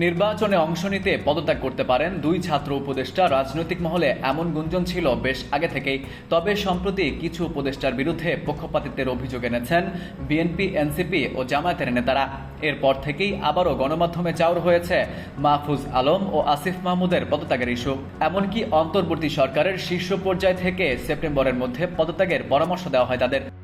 নির্বাচনে অংশ নিতে পদত্যাগ করতে পারেন দুই ছাত্র উপদেষ্টা। রাজনৈতিক মহলে এমন গুঞ্জন ছিল বেশ আগে থেকেই। তবে সম্প্রতি কিছু উপদেষ্টার বিরুদ্ধে পক্ষপাতিত্বের অভিযোগ এনেছেন বিএনপি, এনসিপি ও জামায়াতের নেতারা। এরপর থেকেই আবারও গণমাধ্যমে চাউর হয়েছে মাহফুজ আলম ও আসিফ মাহমুদের পদত্যাগের ইস্যু। এমনকি অন্তর্বর্তী সরকারের শীর্ষ পর্যায় থেকে সেপ্টেম্বরের মধ্যে পদত্যাগের পরামর্শ দেওয়া হয় তাদের।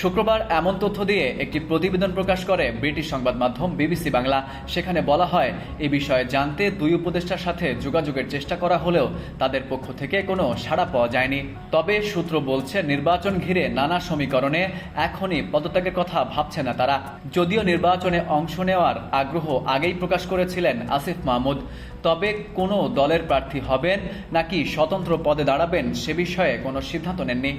শুক্রবার এমন তথ্য দিয়ে একটি প্রতিবেদন প্রকাশ করে ব্রিটিশ সংবাদ মাধ্যম বিবিসি বাংলা। সেখানে বলা হয়, এ বিষয়ে জানতে দুই উপদেষ্টার সাথে যোগাযোগের চেষ্টা করা হলেও তাদের পক্ষ থেকে কোনো সাড়া পাওয়া যায়নি। তবে সূত্র বলছে, নির্বাচন ঘিরে নানা সমীকরণে এখনই পদত্যাগের কথা ভাবছে না তারা। যদিও নির্বাচনে অংশ নেওয়ার আগ্রহ আগেই প্রকাশ করেছিলেন আসিফ মাহমুদ। তবে কোনো দলের প্রার্থী হবেন নাকি স্বতন্ত্র পদে দাঁড়াবেন সে বিষয়ে কোনো সিদ্ধান্ত নেননি।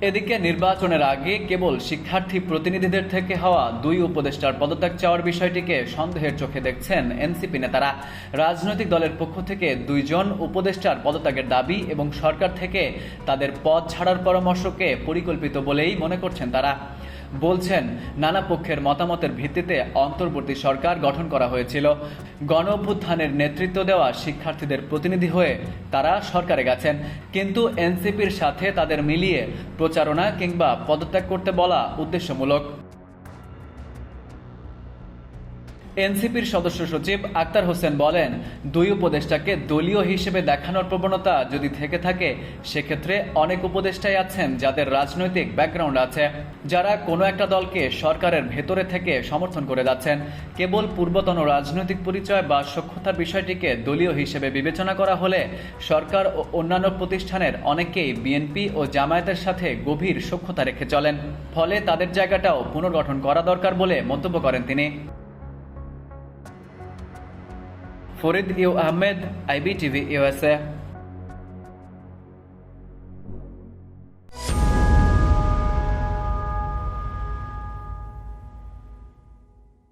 এদিকে নির্বাচনের আগে কেবল শিক্ষার্থী প্রতিনিধিদের থেকে হওয়া দুই উপদেষ্টার পদত্যাগ চাওয়ার বিষয়টিকে সন্দেহের চোখে দেখছেন এনসিপি নেতারা। রাজনৈতিক দলের পক্ষ থেকে দুইজন উপদেষ্টার পদত্যাগের দাবি এবং সরকার থেকে তাদের পদ ছাড়ার পরামর্শকে পরিকল্পিত বলেই মনে করছেন তারা। বলছেন, নানা পক্ষের মতামতের ভিত্তিতে অন্তর্বর্তী সরকার গঠন করা হয়েছিল। গণ অভ্যুত্থানের নেতৃত্ব দেওয়া শিক্ষার্থীদের প্রতিনিধি হয়ে তারা সরকারে গেছেন। কিন্তু এনসিপির সাথে তাদের মিলিয়ে প্রচারণা কিংবা পদত্যাগ করতে বলা উদ্দেশ্যমূলক। এনসিপির সদস্য সচিব আক্তার হোসেন বলেন, দুই উপদেষ্টাকে দলীয় হিসেবে দেখানোর প্রবণতা যদি থেকে থাকে, সেক্ষেত্রে অনেক উপদেষ্টাই আছেন যাদের রাজনৈতিক ব্যাকগ্রাউন্ড আছে। যারা কোনো একটা দলকে সরকারের ভেতরে থেকে সমর্থন করে যাচ্ছেন। কেবল পূর্বতন রাজনৈতিক পরিচয় বা সক্ষতার বিষয়টিকে দলীয় হিসেবে বিবেচনা করা হলে সরকার ও অন্যান্য প্রতিষ্ঠানের অনেকেই বিএনপি ও জামায়াতের সাথে গভীর সক্ষতা রেখে চলেন। ফলে তাদের জায়গাটাও পুনর্গঠন করা দরকার বলে মন্তব্য করেন তিনি। for Radio Ahmed, IBTV USA.